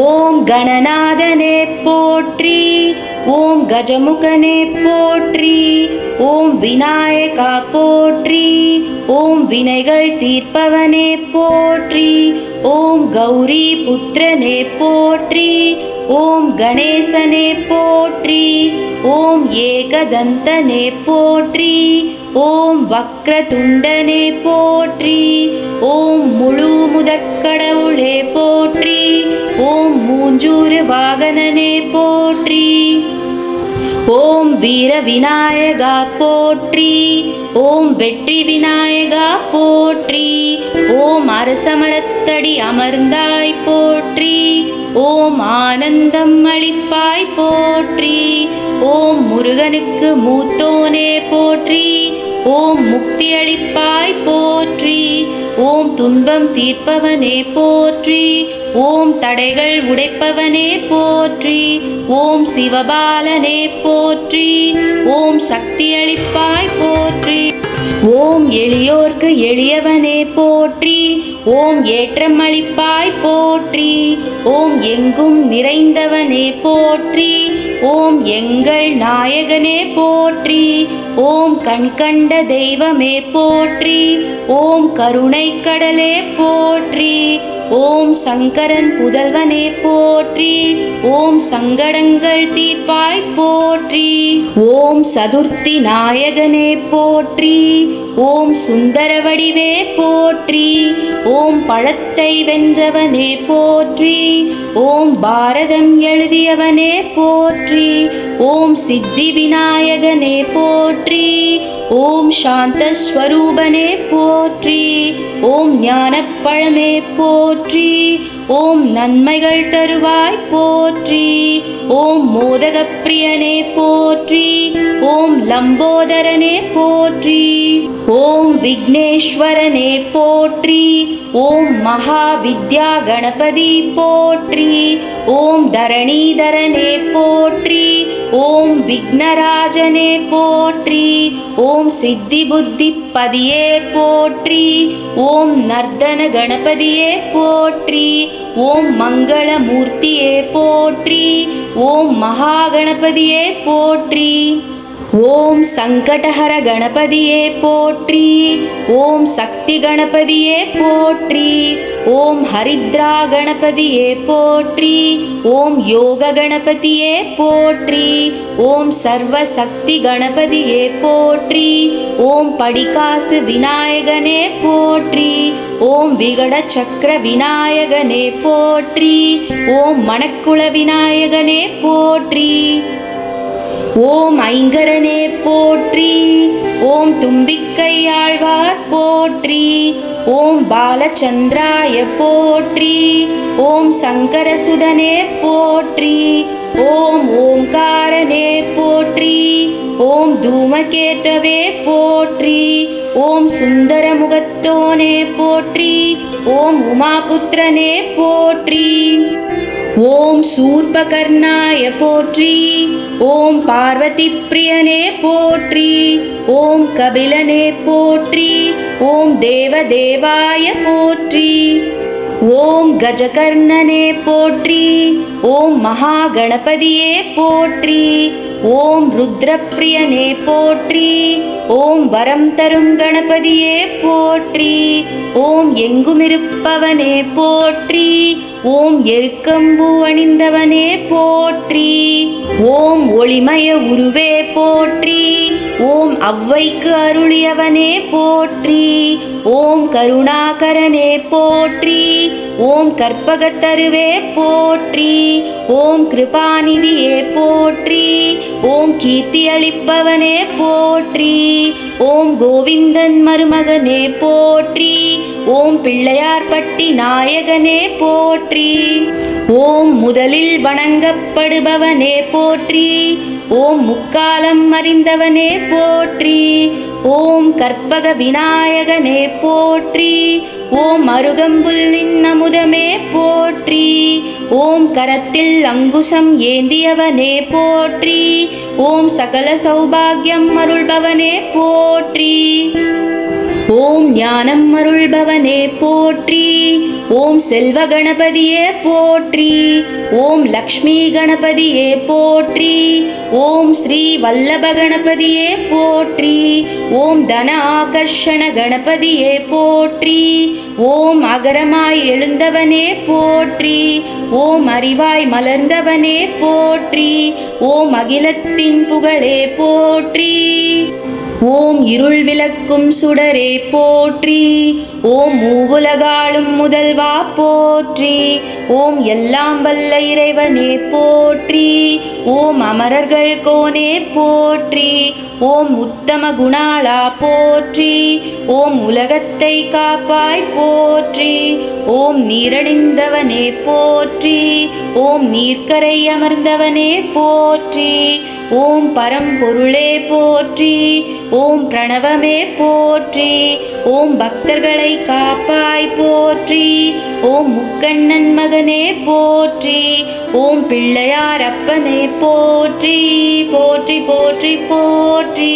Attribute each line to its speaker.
Speaker 1: ஓம் கணநாதனே போற்றி ஓம் கஜமுகனே போற்றி ஓம் விநாயகா போற்றி ஓம் வினைகள் தீர்ப்பவனே போற்றி ஓம் கௌரி புத்திரனே போற்றி ஓம் கணேசனே போற்றி ஓம் ஏகதந்தனே போற்றி ஓம் வக்ரதுண்டனே போற்றி ஓம் முழு முதற்கடவுளே போற்றி ஓம் மூஞ்சூறு வாகனனே போற்றி. ஓம் வீர விநாயகா போற்றி ஓம் வெற்றி விநாயகா போற்றி ஓம் அரசமரத்தடி அமர்ந்தாய் போற்றி ஓம் ஆனந்தம் அளிப்பாய் போற்றி ஓம் முருகனுக்கு மூத்தோனே போற்றி ஓம் முக்தி அளிப்பாய் போற்றி ஓம் துன்பம் தீர்ப்பவனே போற்றி ஓம் தடைகள் உடைப்பவனே போற்றி ஓம் சிவபாலனே போற்றி ஓம் சக்தி அளிப்பாய் போற்றி. ஓம் எளியோர்க்கு எளியவனே போற்றி ஓம் ஏற்றமளிப்பாய் போற்றி ஓம் எங்கும் நிறைந்தவனே போற்றி ஓம் எங்கள் நாயகனே போற்றி ஓம் கண்கண்ட தெய்வமே போற்றி ஓம் கருணை கடலே போற்றி ஓம் சங்கரன் புதல்வனே போற்றி. ஓம் சங்கடங்கள் தீர்ப்பாய் போற்றி. ஓம் சதுர்த்தி நாயகனே போற்றி. ஓம் சுந்தர வடிவே போற்றி. ஓம் பழத்தை வென்றவனே போற்றி. ஓம் பாரதம் எழுதியவனே போற்றி. ஓம் சித்தி விநாயகனே போற்றி. ஓம் சாந்தஸ்வரூபனே போற்றி. ஓம் ஞான பழமே போற்றி ஓம் நன்மைகள் தருவாய் போற்றி ஓம் மோதக பிரியனே போற்றி ஓம் லம்போதரனே போற்றி ஓம் விக்னேஸ்வரனே போற்றி ஓம் மகா வித்யா கணபதி போற்றி ஓம் தரணீதரனே போற்றி ஓம் விக்னராஜனே போற்றி. ஓம் சித்தி புத்தி பதியே போற்றி. ஓம் நர்தன கணபதியே போற்றி. ஓம் மங்களமூர்த்தியே போற்றி. ஓம் மகாகணபதியே போற்றி. ஓம் சங்கடஹர கணபதியே போற்றி. ஓம் சக்தி கணபதியே போற்றி. ஓம் ஹரித்ரா கணபதியே போற்றி. ஓம் யோக கணபதியே போற்றி. ஓம் சர்வ சக்தி கணபதியே போற்றி. ஓம் படிகாசு விநாயகனே போற்றி. ஓம் விகட சக்கர விநாயகனே போற்றி. ஓம் மணக்குள விநாயகனே போற்றி. ஓம் ஐங்கரனே போற்றி. ஓம் தும்பிக்கை ஆழ்வார் போற்றி. ஓம் பாலச்சந்திராய போற்றி. ஓம் சங்கரசுதனே போற்றி. ஓம் ஓம்காரனே போற்றி. ஓம் தூமகேட்டவே போற்றி. ஓம் சுந்தரமுகத்தோனே போற்றி. ஓம் உமாபுத்திரனே போற்றி. ஓம் சூர்பகர்ணாய போற்றி ஓம் பார்வதி பிரியனே போற்றி ஓம் கபிலனே போற்றி ஓம் தேவதேவாய போற்றி ஓம் கஜகர்ணனே போற்றி ஓம் மகாகணபதியே போற்றி ஓம் ருத்ரப்பிரியனே போற்றி ஓம் வரம் தரும் கணபதியே போற்றி ஓம் எங்குமிருப்பவனே போற்றி ஓம் எருக்கம்பூ அணிந்தவனே போற்றி. ஓம் ஒளிமய உருவே போற்றி. ஓம் அவ்வைக்கு அருளியவனே போற்றி. ஓம் கருணாகரனே போற்றி. ஓம் கற்பகத்தருவே போற்றி. ஓம் கிருபாநிதியே போற்றி. ஓம் கீர்த்தி அளிப்பவனே போற்றி. ஓம் கோவிந்தன் மருமகனே போற்றி. ஓம் பிள்ளையார்பட்டி நாயகனே போற்றி. ஓம் முதலில் வணங்கப்படுபவனே போற்றி ஓம் முக்காலம் அறிந்தவனே போற்றி ஓம் கற்பக விநாயகனே போற்றி ஓம் அருகம்புல்லின் அமுதமே போற்றி ஓம் கரத்தில் அங்குசம் ஏந்தியவனே போற்றி ஓம் சகல சௌபாகியம் அருள்பவனே போற்றி. ஓம் ஞானம் அருள்பவனே போற்றி. ஓம் செல்வ கணபதியே போற்றி. ஓம் லக்ஷ்மி கணபதியே போற்றி. ஓம் ஸ்ரீ வல்லப கணபதியே போற்றி. ஓம் தன ஆகர்ஷண கணபதியே போற்றி. ஓம் அகரமாய் எழுந்தவனே போற்றி. ஓம் அறிவாய் மலர்ந்தவனே போற்றி. ஓம் அகிலத்தின் புகழே போற்றி. ஓம் இருள் விளக்கும் சுடரே போற்றி ஓம் மூவுலகாளும் முதல்வா போற்றி ஓம் எல்லாம் வல்ல இறைவனே போற்றி ஓம் அமரர்கள் கோனே போற்றி ஓம் உத்தம குணாளா போற்றி ஓம் உலகத்தை காப்பாய் போற்றி ஓம் நீரணிந்தவனே போற்றி ஓம் நீர்க்கரை அமர்ந்தவனே போற்றி ஓம் பரம்பொருளே போற்றி ஓம் பிரணவமே போற்றி ஓம் பக்தர்களை காப்பாய் போற்றி ஓம் முக்கண்ணன் மகனே போற்றி ஓம் பிள்ளையார் அப்பனே போற்றி போற்றி போற்றி போற்றி.